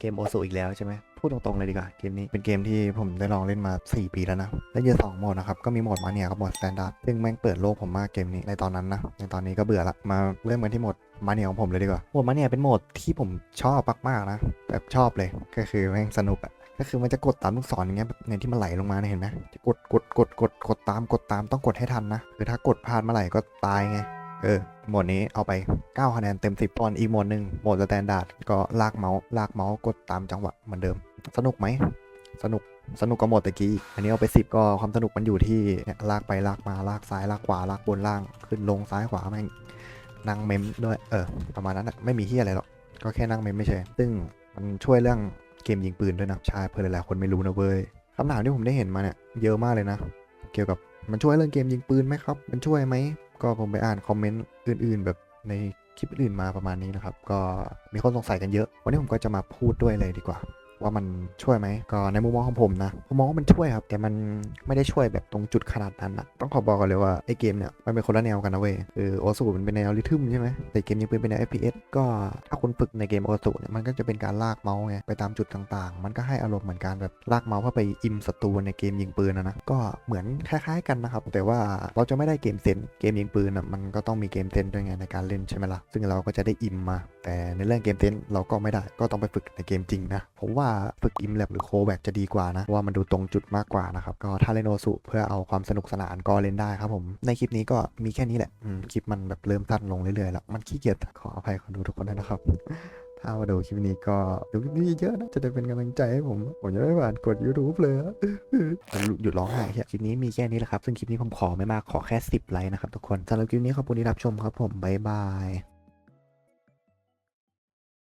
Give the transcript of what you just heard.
เกมโอซูอีกแล้วใช่ไหมพูดตรงๆเลยดีกว่า เกมนี้เป็นเกมที่ผมได้ลองเล่นมา 4 ปีแล้วนะเล่นเยอะสองโหมดนะครับ ก็มีโหมดมาเนี่ยกับโหมดสแตนดาร์ดซึ่งแม่งเปิดโลกผมมากเกมนี้ในตอนนั้นนะ ในตอนนี้ก็เบื่อละ มาเริ่มกันที่โหมดมาเนี่ยของผมเลยดีกว่าโหมดมาเนี่ยเป็นโหมดที่ผมชอบมากๆนะ แบบชอบเลย ก็คือแม่งสนุกอะก็คือมันจะกดตามลูกศรอย่างเงี้ยแบบในที่มันไหลลงมาเนี่ยเห็นไหมจะกดกดกดกดกดตามกดตามต้องกดให้ทันนะ คือถ้ากดพลาดเมื่อไหร่ก็ตายไง เออโหมดนี้เอาไป 9 คะแนนเต็ม 10ตอนอีกโหมดหนึ่งโหมดสแตนดาร์ดก็ลากเมาส์ลากเมาส์กดตามจังหวะเหมือนเดิม สนุกไหม สนุกสนุกกว่าโหมดตะกี้อันนี้เอาไป 10 ก็ความสนุกมันอยู่ที่เนี่ยลากไปลากมาลากซ้ายลากขวาลากบนล่างขึ้นลงซ้ายขวาแม่งนั่งเมมด้วยเออประมาณนั้นนะไม่มีเฮียอะไรหรอกก็แค่นั่งเมมไม่ใช่ซึ่งมันช่วยเรื่องเกมยิงปืนด้วยนะใช่เพื่อนหลายๆคนไม่รู้นะเว้ยคำถามที่ผมได้เห็นมาเนี่ยเยอะมากเลยนะ เกี่ยวกับมันช่วยเรื่องเกมยิงปืนไหมครับ มันช่วยไหม ก็ผมไปอ่านคอมเมนต์อื่น ๆ แบบในคลิปอื่นมาประมาณนี้นะครับ ก็มีคนสงสัยกันเยอะ วันนี้ผมก็จะมาพูดด้วยเลยดีกว่า ว่ามันช่วยไหมก็ในมุมมองของผมนะผมมองว่ามันช่วยครับ แต่มันไม่ได้ช่วยแบบตรงจุดขนาดนั้นนะต้องขอบอกก่อนเลยว่าไอ้เกมเนี่ยมันเป็นคนละแนวกันนะเว้ยคือโอสูมันเป็นแนวริทึมใช่ไหมแต่เกมยิงปืนเป็นแนว FPS ก็ถ้าคุณฝึกในเกมโอสูเนี่ยมันก็จะเป็นการลากเมาส์ไงไปตามจุดต่างๆ มันก็ให้อารมณ์เหมือนการแบบลากเมาส์เพื่อไปอิมศัตรูในเกมยิงปืนนะนะก็เหมือนคล้ายๆกันนะครับแต่ว่าเราจะไม่ได้เกมเซนเกมยิงปืนอะมันก็ต้องมีเกมเซนด้วยไงในการเล่นใช่ไหมล่ะซึ่งเราก็จะได้อิมมา แต่ในเรื่องเกมเซนเราก็ไม่ได้ก็ต้องไปฝึกในเกมจริงนะผมว่าฝึกอิมแลบหรือโคแบกจะดีกว่านะว่ามันดูตรงจุดมากกว่านะครับก็ถ้าเล่นโอสุเพื่อเอาความสนุกสนานก็เล่นได้ครับผม ในคลิปนี้ก็มีแค่นี้แหละคลิปมันแบบเริ่มสั้นลงเรื่อยๆแล้วมันขี้เกียจขออภัยคนดูทุกคนด้วยนะครับถ้ามาดูคลิปนี้ก็ดูคลิปนี้เยอะนะ จะได้เป็นกำลังใจให้ผม ผมจะไม่ผ่านกด YouTube เลยอะหยุดร้องไห้คลิปนี้มีแค่นี้แหละครับ ซึ่งคลิปนี้ผมขอไม่มากขอแค่ 10 ไลค์นะครับทุกคนสำหรับคลิปนี้ขอบคุณที่รับชมครับผม บ๊ายบาย